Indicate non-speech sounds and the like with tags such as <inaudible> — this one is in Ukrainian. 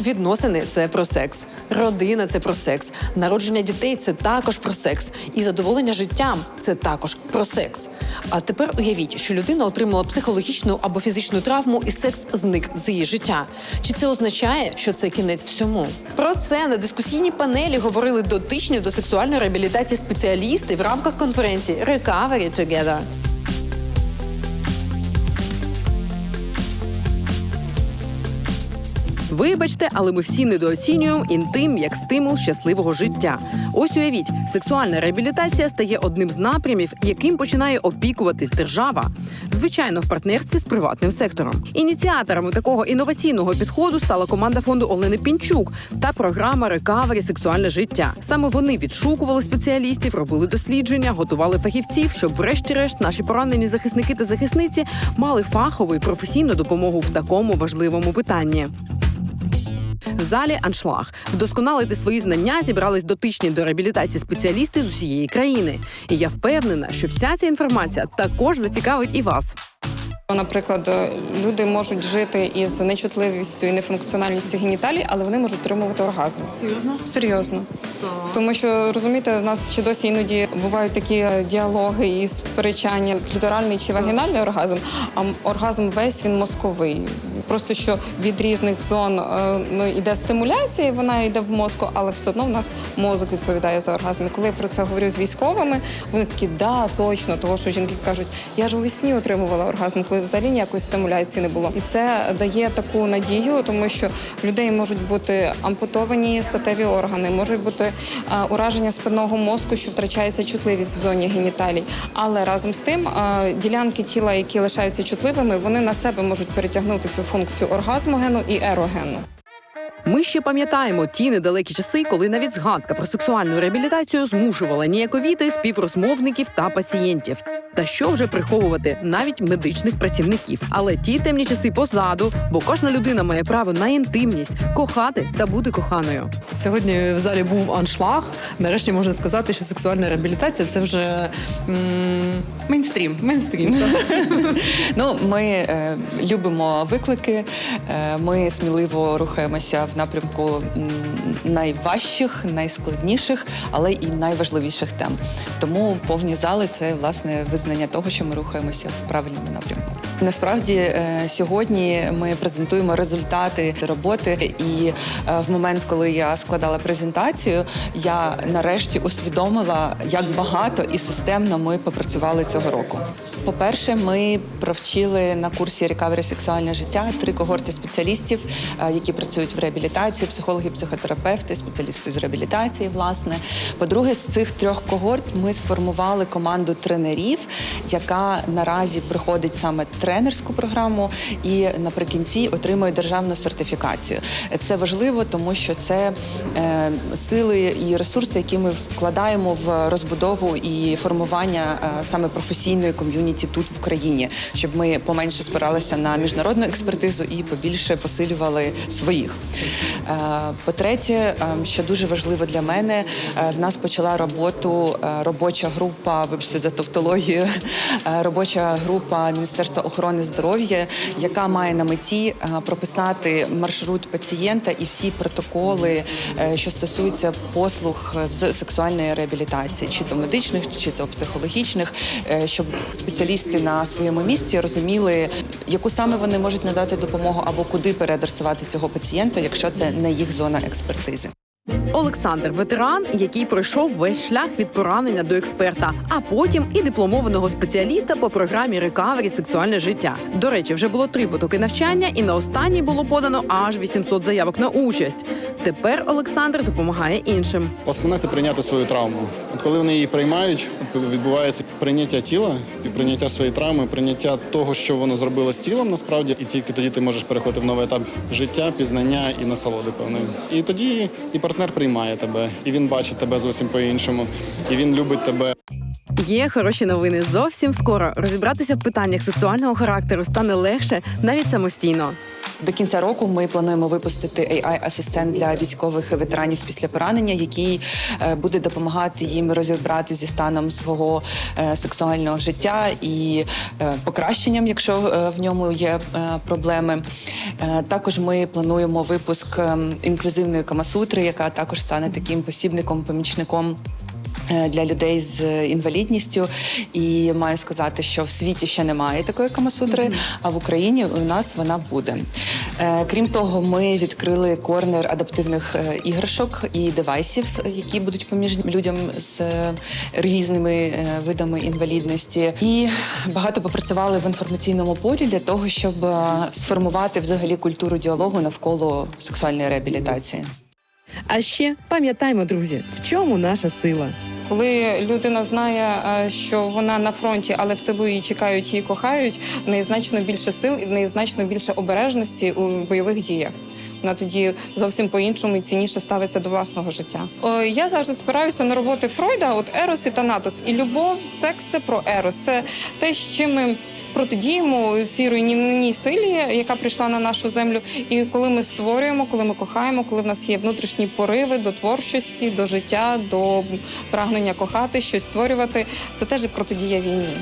Відносини це про секс, родина це про секс, народження дітей це також про секс, і задоволення життям це також про секс. А тепер уявіть, що людина отримала психологічну або фізичну травму, і секс зник з її життя. Чи це означає, що це кінець всьому? Про це на дискусійній панелі говорили дотичні до сексуальної реабілітації спеціалісти в рамках конференції Recovery Together. Вибачте, але ми всі недооцінюємо інтим як стимул щасливого життя. Ось уявіть, сексуальна реабілітація стає одним з напрямів, яким починає опікуватись держава. Звичайно, в партнерстві з приватним сектором. Ініціаторами такого інноваційного підходу стала команда фонду Олени Пінчук та програма Рекавері сексуальне життя. Саме вони відшукували спеціалістів, робили дослідження, готували фахівців, щоб, врешті-решт, наші поранені захисники та захисниці мали фахову і професійну допомогу в такому важливому питанні. В залі аншлаг вдосконалити свої знання зібрались дотичні до реабілітації спеціалісти з усієї країни. І я впевнена, що вся ця інформація також зацікавить і вас. Наприклад, е, люди можуть жити із нечутливістю і нефункціональністю геніталій, але вони можуть отримувати оргазм. Серйозно? Серйозно. Тому що розумієте, в нас ще досі іноді бувають такі е, діалоги і сперечання кліторальний чи вагінальний оргазм, а оргазм весь він мозковий. Просто що від різних зон е, ну, йде стимуляція, і вона йде в мозку, але все одно в нас мозок відповідає за оргазм. І коли я про це говорю з військовими, вони такі, да, точно, того що жінки кажуть, я ж у вісні отримувала оргазм, коли взагалі ніякої стимуляції не було. І це дає таку надію, тому що в людей можуть бути ампутовані статеві органи, можуть бути е, ураження спинного мозку, що втрачається чутливість в зоні геніталій. Але разом з тим е, ділянки тіла, які лишаються чутливими, вони на себе можуть перетягнути цю функцію оргазмогену і ерогену. Ми ще пам'ятаємо ті недалекі часи, коли навіть згадка про сексуальну реабілітацію змушувала ніяковіти співрозмовників та пацієнтів. Та що вже приховувати навіть медичних працівників. Але ті темні часи позаду, бо кожна людина має право на інтимність, кохати та бути коханою. Сьогодні в залі був аншлаг. Нарешті можна сказати, що сексуальна реабілітація це вже Мейнстрім. мейнстрім. <laughs> Ну, ми е, любимо виклики. Е, ми сміливо рухаємося в напрямку найважчих, найскладніших, але і найважливіших тем. Тому повні зали це власне визнання того, що ми рухаємося в правильному напрямку. Насправді е, сьогодні ми презентуємо результати роботи, і е, в момент, коли я складала презентацію, я нарешті усвідомила, як багато і системно ми попрацювали цього року. По-перше, ми провчили на курсі Recovery сексуальне життя три когорти спеціалістів, е, які працюють в реабілітації, психологи, психотерапевти, спеціалісти з реабілітації. Власне, по-друге, з цих трьох когорт ми сформували команду тренерів, яка наразі проходить саме тренерську програму і наприкінці отримує державну сертифікацію. Це важливо, тому що це е, сили і ресурси, які ми вкладаємо в розбудову і формування е, саме професійної ком'юніті тут в Україні, щоб ми поменше спиралися на міжнародну експертизу і побільше посилювали своїх. Е, По-третє, е, що дуже важливо для мене, е, в нас почала роботу е, робоча група, вибачте за тавтологію, е, робоча група Міністерства охорони здоров'я, яка має на меті е, прописати маршрут пацієнта і всі протоколи, е, що стосуються послуг з сексуальної реабілітації, чи то медичних, чи то психологічних, е, щоб спеціалісти на своєму місці розуміли, яку саме вони можуть надати допомогу або куди переадресувати цього пацієнта, якщо це не їх зона експертизи. Олександр ветеран, який пройшов весь шлях від поранення до експерта, а потім і дипломованого спеціаліста по програмі Recovery сексуальне життя. До речі, вже було три потоки навчання, і на останній було подано аж 800 заявок на участь. Тепер Олександр допомагає іншим. Основне це прийняти свою травму. От коли вони її приймають, відбувається прийняття тіла і прийняття своєї травми, прийняття того, що воно зробило з тілом, насправді, і тільки тоді ти можеш переходити в новий етап життя, пізнання і насолоди певної. І тоді і партнер приймає тебе, і він бачить тебе зовсім по-іншому, і він любить тебе. Є хороші новини. Зовсім скоро розібратися в питаннях сексуального характеру стане легше навіть самостійно. До кінця року ми плануємо випустити AI-асистент для військових ветеранів після поранення, який е, буде допомагати їм розібрати зі станом свого е, сексуального життя і е, покращенням, якщо в ньому є проблеми. Також ми плануємо випуск ем, інклюзивної камасутри, яка також стане таким посібником, помічником. Е, Для людей з інвалідністю, і маю сказати, що в світі ще немає такої камасутри, а в Україні у нас вона буде. Е, Крім того, ми відкрили корнер адаптивних е, іграшок і девайсів, які будуть поміж людям з різними видами інвалідності. І багато попрацювали в інформаційному полі для того, щоб сформувати взагалі культуру діалогу навколо сексуальної реабілітації. А ще пам'ятаймо, друзі, в чому наша сила. Коли людина знає, е, що вона на фронті, але в тилу її чекають, її кохають, в неї значно більше сил і в неї значно більше обережності у бойових діях. Вона тоді зовсім по-іншому і цінніше ставиться до власного життя. О, я завжди спираюся на роботи Фройда, от Ерос і Танатос. І любов, секс це про Ерос. Це те, з чим ми протидіємо цій руйнівній силі, яка прийшла на нашу землю. І коли ми створюємо, коли ми кохаємо, коли в нас є внутрішні пориви до творчості, до життя, до прагнення кохати, щось створювати, це теж протидія війні.